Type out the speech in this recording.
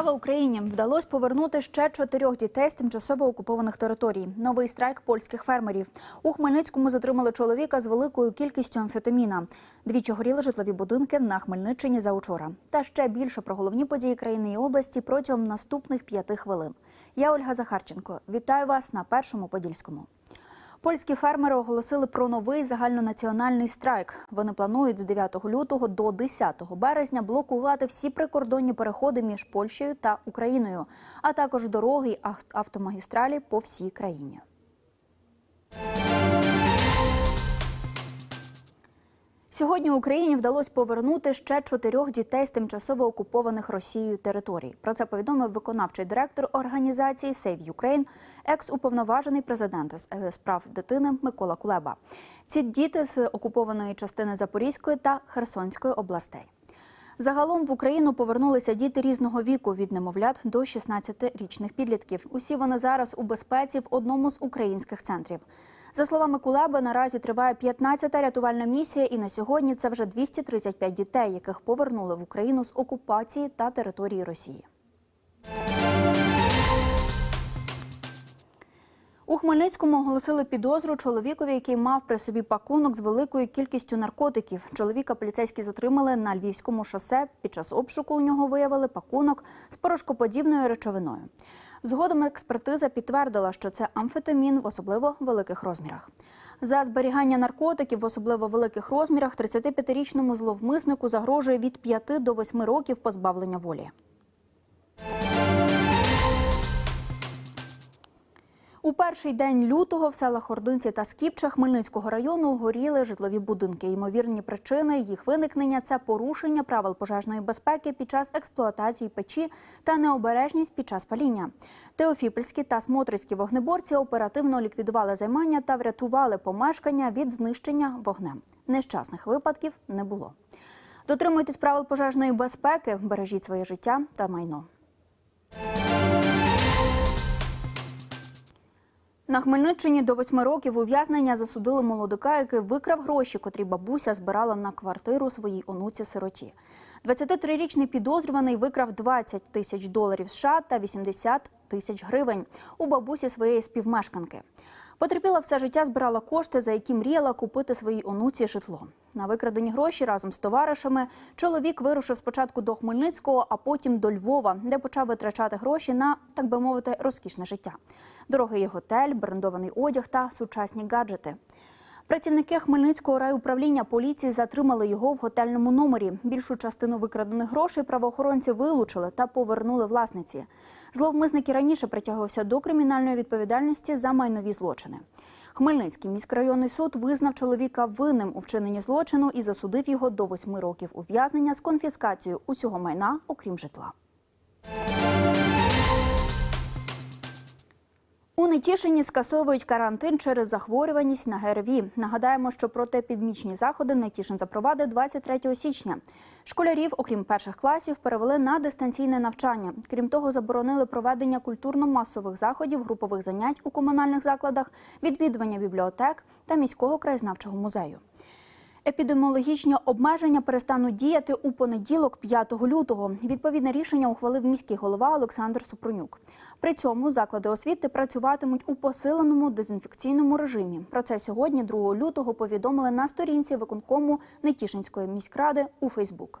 Слава Україні! Вдалося повернути ще чотирьох дітей з тимчасово окупованих територій. Новий страйк польських фермерів. У Хмельницькому затримали чоловіка з великою кількістю амфетаміна. Двічі горіли житлові будинки на Хмельниччині за учора. Та ще більше про головні події країни і області протягом наступних п'яти хвилин. Я Ольга Захарченко. Вітаю вас на першому подільському. Польські фермери оголосили про новий загальнонаціональний страйк. Вони планують з 9 лютого до 10 березня блокувати всі прикордонні переходи між Польщею та Україною, а також дороги й автомагістралі по всій країні. Сьогодні Україні вдалося повернути ще чотирьох дітей з тимчасово окупованих Росією територій. Про це повідомив виконавчий директор організації Save Ukraine, екс-уповноважений президента з е, справ дитини Микола Кулеба. Ці діти з окупованої частини Запорізької та Херсонської областей. Загалом в Україну повернулися діти різного віку від немовлят до 16-річних підлітків. Усі вони зараз у безпеці в одному з українських центрів. За словами Кулеби, наразі триває 15-та рятувальна місія, і на сьогодні це вже 235 дітей, яких повернули в Україну з окупації та території Росії. У Хмельницькому оголосили підозру чоловікові, який мав при собі пакунок з великою кількістю наркотиків. Чоловіка поліцейські затримали на львівському шосе. Під час обшуку у нього виявили пакунок з порошкоподібною речовиною. Згодом експертиза підтвердила, що це амфетамін в особливо великих розмірах. За зберігання наркотиків в особливо великих розмірах 35-річному зловмиснику загрожує від 5 до 8 років позбавлення волі. У перший день лютого в селах Ординці та Скіпча Хмельницького району горіли житлові будинки. Ймовірні причини їх виникнення це порушення правил пожежної безпеки під час експлуатації печі та необережність під час паління. Теофіпольські та смотрицькі вогнеборці оперативно ліквідували займання та врятували помешкання від знищення вогнем. Нещасних випадків не було. Дотримуйтесь правил пожежної безпеки, бережіть своє життя та майно. На Хмельниччині до восьми років ув'язнення засудили молодика, який викрав гроші, котрі бабуся збирала на квартиру своїй онуці сироті. 23-річний підозрюваний викрав 20 тисяч доларів США та 80 тисяч гривень у бабусі своєї співмешканки. Потерпіла все життя збирала кошти, за які мріяла купити своїй онуці житло. На викрадені гроші разом з товаришами чоловік вирушив спочатку до Хмельницького, а потім до Львова, де почав витрачати гроші на, так би мовити, розкішне життя. Дорогий готель, брендований одяг та сучасні гаджети. Працівники Хмельницького райуправління поліції затримали його в готельному номері. Більшу частину викрадених грошей правоохоронці вилучили та повернули власниці. Зловмисник і раніше притягувався до кримінальної відповідальності за майнові злочини. Хмельницький міськрайонний суд визнав чоловіка винним у вчиненні злочину і засудив його до восьми років ув'язнення з конфіскацією усього майна, окрім житла. У Нетішині скасовують карантин через захворюваність на ГРВІ. Нагадаємо, що протипідмічні заходи Нетішин запровадив 23 січня. Школярів, окрім перших класів, перевели на дистанційне навчання. Крім того, заборонили проведення культурно-масових заходів, групових занять у комунальних закладах, відвідування бібліотек та міського краєзнавчого музею. Епідеміологічні обмеження перестануть діяти у понеділок, 5 лютого. Відповідне рішення ухвалив міський голова Олександр Супрунюк. При цьому заклади освіти працюватимуть у посиленому дезінфекційному режимі. Про це сьогодні, 2 лютого, повідомили на сторінці виконкому Нетішинської міськради у Фейсбук.